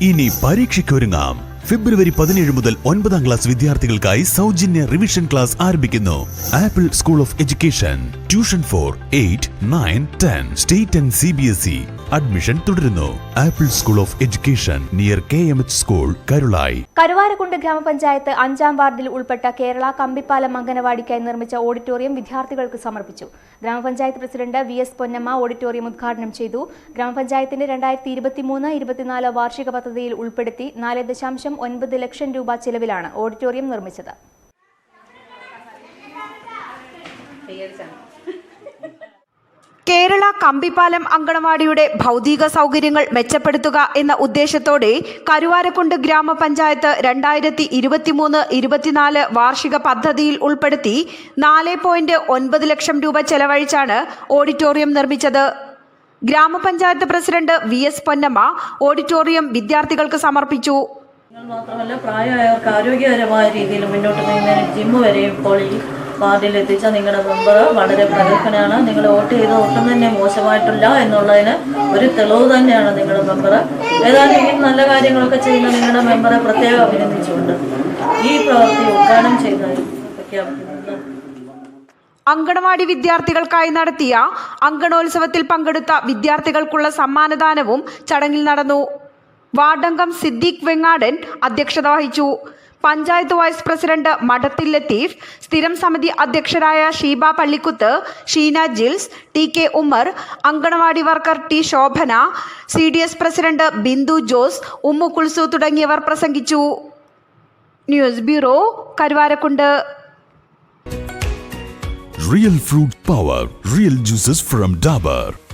ഇനി പരീക്ഷയ്ക്കൊരുങ്ങാം. ഫെബ്രുവരി പതിനേഴ് മുതൽ ഒൻപതാം ക്ലാസ് വിദ്യാർത്ഥികൾക്കായി സൗജന്യ റിവിഷൻ ക്ലാസ് ആരംഭിക്കുന്നു. Apple school of education. Tuition for eight nine ten. State and C B S E admission തുടരുന്നു. Apple school of education near K M H school Karulai. Karuvarakundu ഗ്രാമപഞ്ചായത്ത് അഞ്ചാം വാർഡിൽ ഉൾപ്പെട്ട കേരള കമ്പിപ്പാലം അംഗനവാടിക്കായി നിർമ്മിച്ച ഓഡിറ്റോറിയം വിദ്യാർത്ഥികൾക്ക് സമർപ്പിച്ചു. ഗ്രാമപഞ്ചായത്ത് president V S Ponnamma auditorium ഉദ്ഘാടനം ചെയ്തു. ഗ്രാമപഞ്ചായത്തിന്റെ രണ്ടായിരത്തി ഇരുപത്തിമൂന്ന് ഇരുപത്തിനാല് വാർഷിക പദ്ധതിയിൽ ഉൾപ്പെടുത്തി നാല് ദശാംശം ഒൻപത് ലക്ഷം രൂപ ചെലവിലാണ് ഓഡിറ്റോറിയം നിർമ്മിച്ചത്. കേരള കമ്പിപ്പാലം അങ്കണവാടിയുടെ ഭൗതിക സൗകര്യങ്ങൾ മെച്ചപ്പെടുത്തുക എന്ന ഉദ്ദേശത്തോടെ കരുവാരക്കുണ്ട് ഗ്രാമപഞ്ചായത്ത് രണ്ടായിരത്തി ഇരുപത്തിമൂന്ന് ഇരുപത്തിനാല് വാർഷിക പദ്ധതിയിൽ ഉൾപ്പെടുത്തി നാല് പോയിന്റ് ഒൻപത് ലക്ഷം രൂപ ചെലവഴിച്ചാണ് ഓഡിറ്റോറിയം നിർമ്മിച്ചത്. ഗ്രാമപഞ്ചായത്ത് president V S Ponnamma auditorium വിദ്യാർത്ഥികൾക്ക് സമർപ്പിച്ചു. മാത്രമല്ല പ്രായമായവർക്ക് ആരോഗ്യകരമായ രീതിയിൽ മുന്നോട്ട് നീങ്ങുന്നതിന് ജിമ്മ് വരെയും ഇപ്പോൾ ഈ വാർഡിൽ എത്തിച്ച നിങ്ങളുടെ മെമ്പർ വളരെ പ്രഗത്ഭനാണ്. നിങ്ങൾ വോട്ട് ചെയ്ത ഒട്ടും തന്നെ മോശമായിട്ടില്ല എന്നുള്ളതിന് ഒരു തെളിവ് തന്നെയാണ് നിങ്ങളുടെ മെമ്പർ ഏതായാലും നല്ല കാര്യങ്ങളൊക്കെ ചെയ്യുന്ന നിങ്ങളുടെ മെമ്പറെ പ്രത്യേകം അഭിനന്ദിച്ചുകൊണ്ട് ഈ പ്രവൃത്തി ഉദ്ഘാടനം ചെയ്ത അങ്കണവാടി വിദ്യാർത്ഥികൾക്കായി നടത്തിയ അങ്കണോത്സവത്തിൽ പങ്കെടുത്ത വിദ്യാർത്ഥികൾക്കുള്ള സമ്മാനദാനവും ചടങ്ങിൽ നടന്നു. വാർഡംഗം സിദ്ദീഖ് വെങ്ങാടൻ അധ്യക്ഷത വഹിച്ചു. പഞ്ചായത്ത് വൈസ് പ്രസിഡന്റ് മഠത്തിൽ ലത്തീഫ് സ്ഥിരം സമിതി അധ്യക്ഷരായ Sheeba Pallikuth Sheena Jils T K Ummer anganwadi worker T Shobhana C D S president Bindu Jose Ummu Kulsu തുടങ്ങിയവർ പ്രസംഗിച്ചു news bureau Karuvarakundu real fruit power real juices from Dabur.